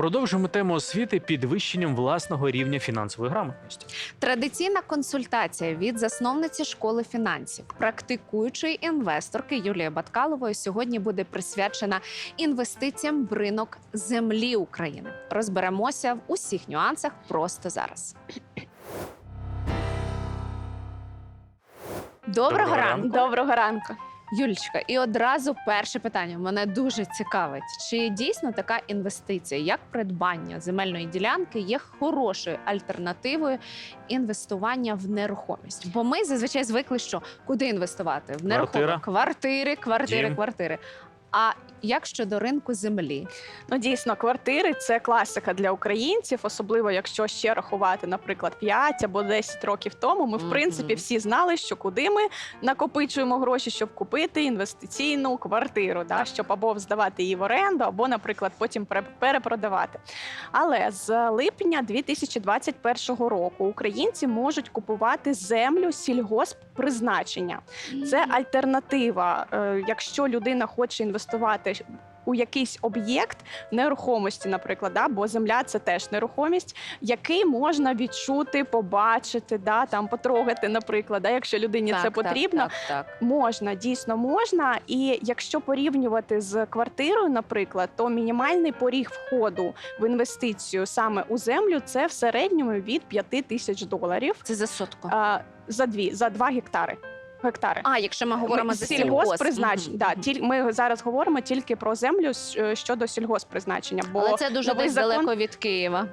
Продовжуємо тему освіти підвищенням власного рівня фінансової грамотності. Традиційна консультація від засновниці школи фінансів, практикуючої інвесторки Юлії Баткалової сьогодні буде присвячена інвестиціям в ринок землі України. Розберемося в усіх нюансах просто зараз. Доброго, Доброго ранку. ранку. Доброго ранку. Юлічка, і одразу перше питання мене дуже цікавить. Чи дійсно така інвестиція, як придбання земельної ділянки, є хорошою альтернативою інвестування в нерухомість? Бо ми зазвичай звикли, що куди інвестувати? В нерухомість Квартири, квартири, квартири, квартири. А як щодо ринку землі? Ну дійсно, квартири це класика для українців, особливо якщо ще рахувати, наприклад, 5 або 10 років тому. Ми, в принципі, всі знали, що куди ми накопичуємо гроші, щоб купити інвестиційну квартиру, да, щоб або здавати її в оренду, або, наприклад, потім пере- перепродавати. Але з липня 2021 року українці можуть купувати землю сільгосппризначення. Це альтернатива. Е, Якщо людина хоче інвестувати у якийсь об'єкт нерухомості, наприклад, да, бо земля це теж нерухомість, який можна відчути, побачити, да, там потрогати, наприклад, да, якщо людині це потрібно. Так, так, так. Можна, дійсно можна. І якщо порівнювати з квартирою, наприклад, то мінімальний поріг входу в інвестицію саме у землю це в середньому від 5 тисяч доларів Це за сотку. а, за дві за 2 гектари. Гектари. А якщо ми говоримо Ми за сільгосппризначення. Мгм, Да, тіль, ми зараз говоримо тільки про землю е, щодо сільгосппризначення. Бо Але це дуже десь закон- далеко від Києва.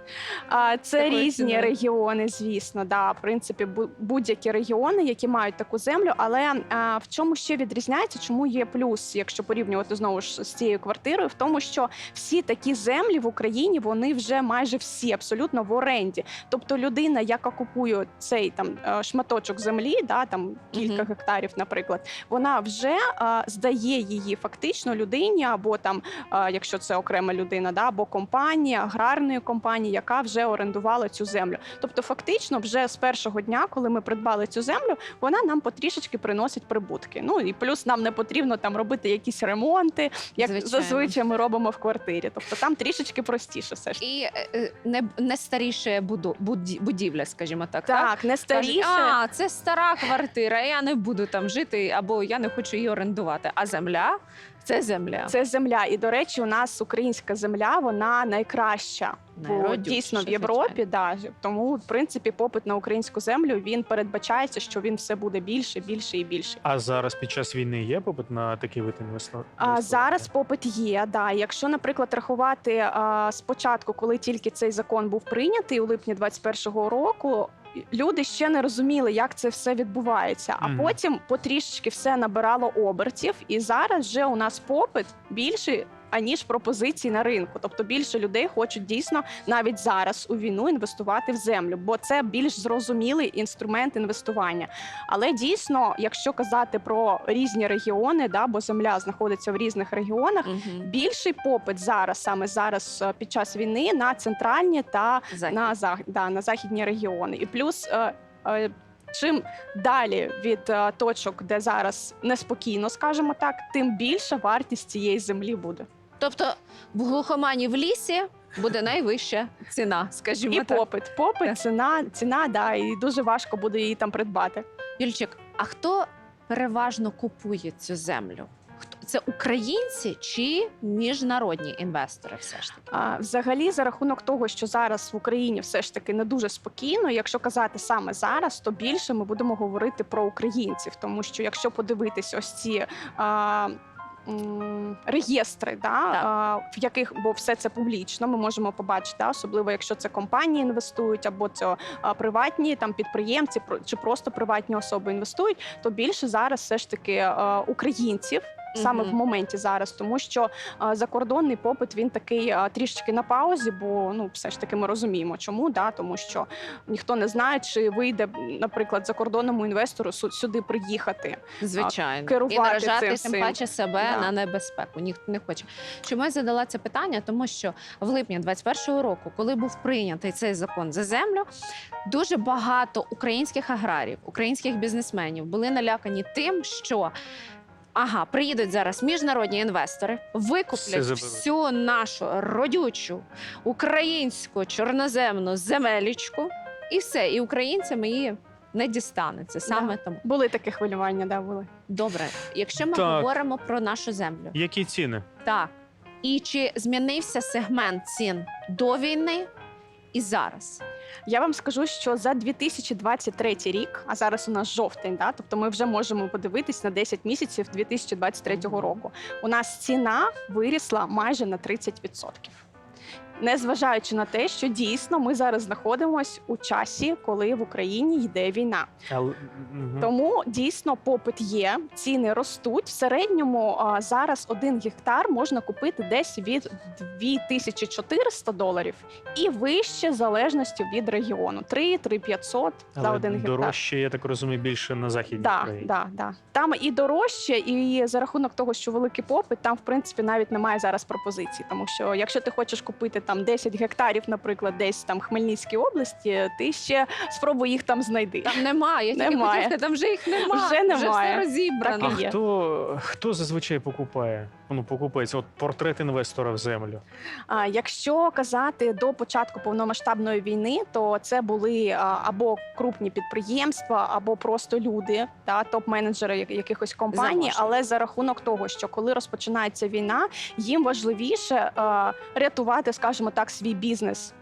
а, це такою різні ціною. регіони, звісно. Да, в принципі, бу- будь-які регіони, які мають таку землю. Але а, в чому ще відрізняється? Чому є плюс, якщо порівнювати знову ж з цією квартирою, в тому, що всі такі землі в Україні вони вже майже всі абсолютно в оренді. Тобто людина, яка купує цей там е, шматочок землі, да там кілька. Гектарів, наприклад, вона вже здає її фактично людині, або там, якщо це окрема людина, да, або компанія, аграрної компанії, яка вже орендувала цю землю. Тобто, фактично, вже з першого дня, коли ми придбали цю землю, вона нам потрішечки приносить прибутки. Ну і плюс нам не потрібно там робити якісь ремонти, як Звичайно. зазвичай ми робимо в квартирі. Тобто там трішечки простіше все ж. І е, е, не, не старіше буду, будівля, скажімо так. Так, не Кажуть, старіше. а, це стара квартира, я не буду там жити, або я не хочу її орендувати. А земля це земля. Це земля, і до речі, у нас українська земля вона найкраща. Бо Найродючіша, дійсно в Європі, да, тому в принципі попит на українську землю він передбачається, що він все буде більше, більше і більше. А зараз під час війни є попит на такий вид інвесту- А зараз попит є. Да, якщо, наприклад, рахувати а, спочатку, коли тільки цей закон був прийнятий у липні 21-го року. Люди ще не розуміли, як це все відбувається. А Мгм. потім потрішечки все набирало обертів, і зараз вже у нас попит більший аніж пропозицій на ринку. Тобто більше людей хочуть дійсно навіть зараз у війну інвестувати в землю, бо це більш зрозумілий інструмент інвестування. Але дійсно, якщо казати про різні регіони, да, бо земля знаходиться в різних регіонах. Мгм. Більший попит зараз, саме зараз е, під час війни, на центральні та Захід. на зах... да, на західні регіони. І плюс. Е, е, Чим далі від точок, де зараз неспокійно, скажімо так, тим більша вартість цієї землі буде. Тобто в глухомані в лісі буде найвища ціна, скажімо І так. попит, попит, ціна, ціна, да, і дуже важко буде її там придбати. Юльчик, а хто переважно купує цю землю? Хто це українці чи міжнародні інвестори? Все ж таки? А, взагалі, за рахунок того, що зараз в Україні все ж таки не дуже спокійно. Якщо казати саме зараз, то більше ми будемо говорити про українців, тому що якщо подивитись ось ці. А, Реєстри, да, в яких бо все це публічно, ми можемо побачити, да, особливо якщо це компанії інвестують, або це приватні там підприємці чи просто приватні особи інвестують, то більше зараз все ж таки українців. Саме в моменті зараз, тому що закордонний попит він такий а, трішечки на паузі, бо ну все ж таки ми розуміємо, чому да, тому що ніхто не знає, чи вийде, наприклад, закордонному інвестору сюди приїхати. Звичайно, керувати і наражати цим тим паче себе Да. на небезпеку. Ніхто не хоче. Чому я задала це питання? Тому що в липні 21-го року, коли був прийнятий цей закон за землю, дуже багато українських аграрів, українських бізнесменів були налякані тим, що Ага, приїдуть зараз міжнародні інвестори, викуплять всю нашу родючу українську чорноземну земелічку, і все. І українцям її не дістанеться. Саме Да. тому. Були такі хвилювання, да, були. Добре, якщо ми Так. говоримо про нашу землю, Які ціни? так. І чи змінився сегмент цін до війни і зараз? Я вам скажу, що за 2023 рік, а зараз у нас жовтень, да, тобто ми вже можемо подивитись на 10 місяців 2023 року. У нас ціна вирісла майже на 30%. Незважаючи на те, що дійсно ми зараз знаходимося у часі, коли в Україні йде війна. Але, мгм. Тому дійсно попит є, ціни ростуть. В середньому а, зараз один гектар можна купити десь від 2400 доларів і вище в залежності від регіону. 3-3-500 за Але один гектар. дорожче, я так розумію, більше на західній Да, Україні. да, да. Там і дорожче, і за рахунок того, що великий попит, там в принципі навіть немає зараз пропозицій. Тому що якщо ти хочеш купити там 10 гектарів, наприклад, десь там Хмельницькій області, ти ще спробуй їх там знайди. Там немає. Я тільки Немає. сказати, там вже їх немає. Вже немає. все розібрано. Так А є. хто, хто зазвичай покупає? Ну, покупається от портрет інвестора в землю. А якщо казати до початку повномасштабної війни, то це були або крупні підприємства, або просто люди, та топ-менеджери якихось компаній. Заможні. Але за рахунок того, що коли розпочинається війна, їм важливіше а, рятувати, скажімо так, свій бізнес.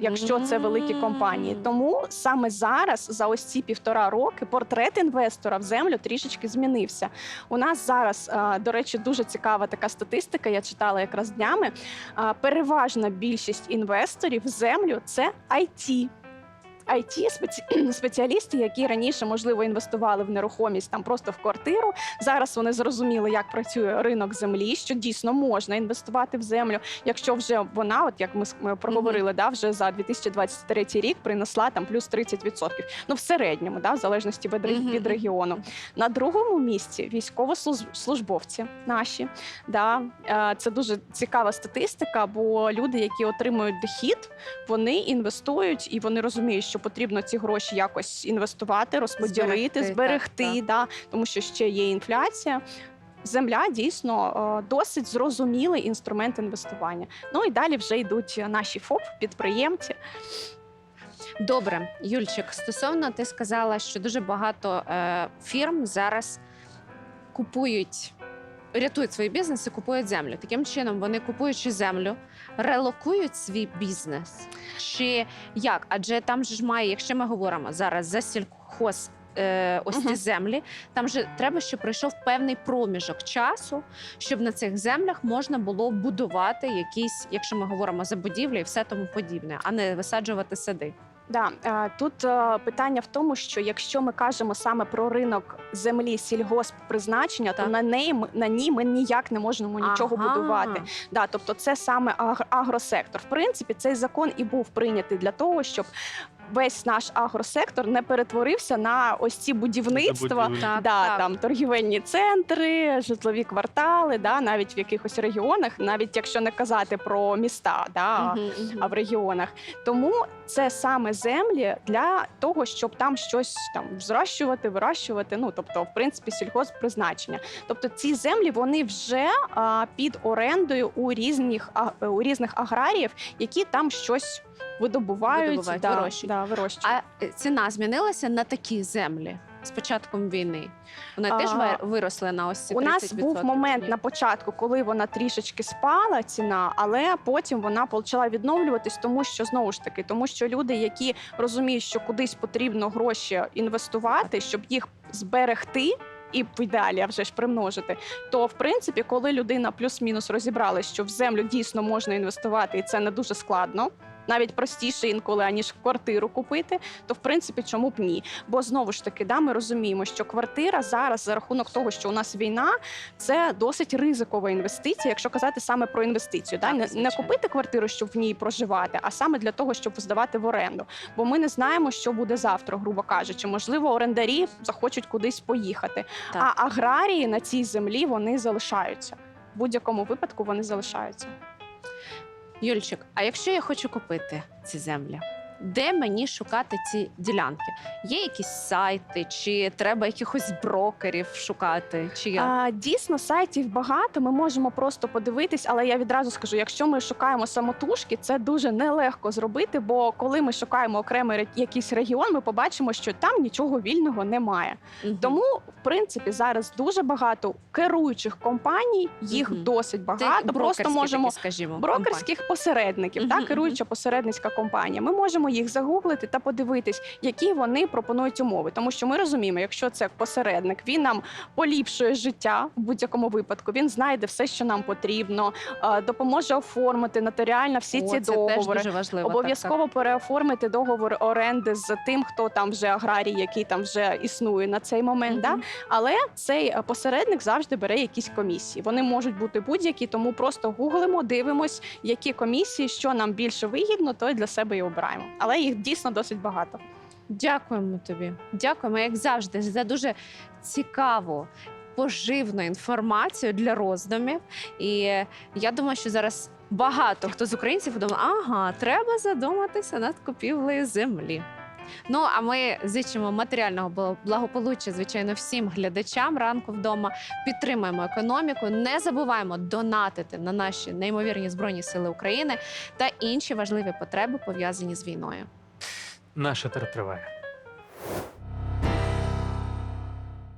Якщо це великі компанії, тому саме зараз, за ось ці півтора роки, портрет інвестора в землю трішечки змінився. У нас зараз, до речі, дуже цікава така статистика. Я читала якраз днями. Переважна більшість інвесторів в землю це IT. It спеці- спеціалісти, які раніше можливо інвестували в нерухомість там просто в квартиру. Зараз вони зрозуміли, як працює ринок землі, що дійсно можна інвестувати в землю, якщо вже вона, от як ми, с- ми проговорили, да, вже за 2023 рік принесла там плюс 30%. Ну в середньому, да, в залежності від, ре- Мгм, від регіону. На другому місці військовослужбовці наші. Да, Е, це дуже цікава статистика, бо люди, які отримують дохід, вони інвестують і вони розуміють, що потрібно ці гроші якось інвестувати, розподілити, Зберегти, зберегти, так. Да, тому що ще є інфляція. Земля дійсно е, досить зрозумілий інструмент інвестування. Ну і далі вже йдуть наші ФОП, підприємці. Добре, Юльчик, стосовно ти сказала, що дуже багато е, фірм зараз купують, рятують свої бізнеси, купують землю. Таким чином, вони купуючи землю, релокують свій бізнес. Чи як? Адже там ж має, якщо ми говоримо зараз за сільхоз. е, Ось ці землі, там же треба, щоб пройшов певний проміжок часу, щоб на цих землях можна було будувати якісь, якщо ми говоримо за будівлі і все тому подібне, а не висаджувати сади. Да, е, тут е, питання в тому, що якщо ми кажемо саме про ринок землі сільгосппризначення, то на неї на ній ми ніяк не можемо нічого Ага. будувати. Да, тобто це саме агр- агросектор. В принципі, цей закон і був прийнятий для того, щоб весь наш агросектор не перетворився на ось ці будівництва. Так, Да, так. там торгівельні центри, житлові квартали, да, навіть в якихось регіонах, навіть якщо не казати про міста, да, а- Мгм, мгм. а в регіонах. Тому це саме землі для того, щоб там щось там зрощувати, вирощувати. Ну тобто, в принципі, сільгосппризначення. Тобто ці землі вони вже а, під орендою у різних а, у різних аграріїв, які там щось видобувають, Видобувають, да, вирощують. Да, вирощують. А е, ціна змінилася на такі землі з початком війни. Вони теж А, вир- виросли на ось ці У нас був момент на початку, коли вона трішечки спала ціна, але потім вона почала відновлюватись, тому що знову ж таки, тому що люди, які розуміють, що кудись потрібно гроші інвестувати, щоб їх зберегти. І в ідеалі а вже ж примножити, то в принципі, коли людина плюс-мінус розібралась, що в землю дійсно можна інвестувати, і це не дуже складно, навіть простіше інколи аніж квартиру купити, то в принципі чому б ні? Бо знову ж таки, да, ми розуміємо, що квартира зараз за рахунок того, що у нас війна, це досить ризикова інвестиція, якщо казати саме про інвестицію. Да? Не, не купити квартиру, щоб в ній проживати, а саме для того, щоб здавати в оренду. Бо ми не знаємо, що буде завтра, грубо кажучи. Можливо, орендарі захочуть кудись поїхати. Так. А аграрії на цій землі вони залишаються. В будь-якому випадку вони залишаються. Юльчик, а якщо я хочу купити ці землі, де мені шукати ці ділянки? Є якісь сайти, чи треба якихось брокерів шукати? Чи як? А, дійсно, сайтів багато. Ми можемо просто подивитись, але я відразу скажу: якщо ми шукаємо самотужки, це дуже нелегко зробити. Бо коли ми шукаємо окремий якийсь регіон, ми побачимо, що там нічого вільного немає. Мгм. Тому, в принципі, зараз дуже багато керуючих компаній, їх Мгм. досить багато. Просто можемо такі, скажімо, брокерських посередників, Мгм, так мгм. керуюча посередницька компанія. Ми можемо їх загуглити та подивитись, які вони пропонують умови. Тому що ми розуміємо, якщо це посередник, він нам поліпшує життя в будь-якому випадку. Він знайде все, що нам потрібно, е, допоможе оформити нотаріально всі О, ці це договори. Обов'язково переоформити договор оренди з тим, хто там вже аграрій, який там вже існує на цей момент. Да? Але цей е, посередник завжди бере якісь комісії. Вони можуть бути будь-які, тому просто гуглимо, дивимось, які комісії, що нам більше вигідно, то й для себе і обираємо. Але їх дійсно досить багато. Дякуємо тобі. Дякуємо, як завжди, за дуже цікаву. Поживну інформацію для роздумів, і я думаю, що зараз багато хто з українців подумає, ага, треба задуматися над купівлею землі. Ну а ми зичимо матеріального бла- благополуччя, звичайно, всім глядачам ранку вдома. Підтримуємо економіку. Не забуваємо донатити на наші неймовірні збройні сили України та інші важливі потреби пов'язані з війною. Наша тер триває.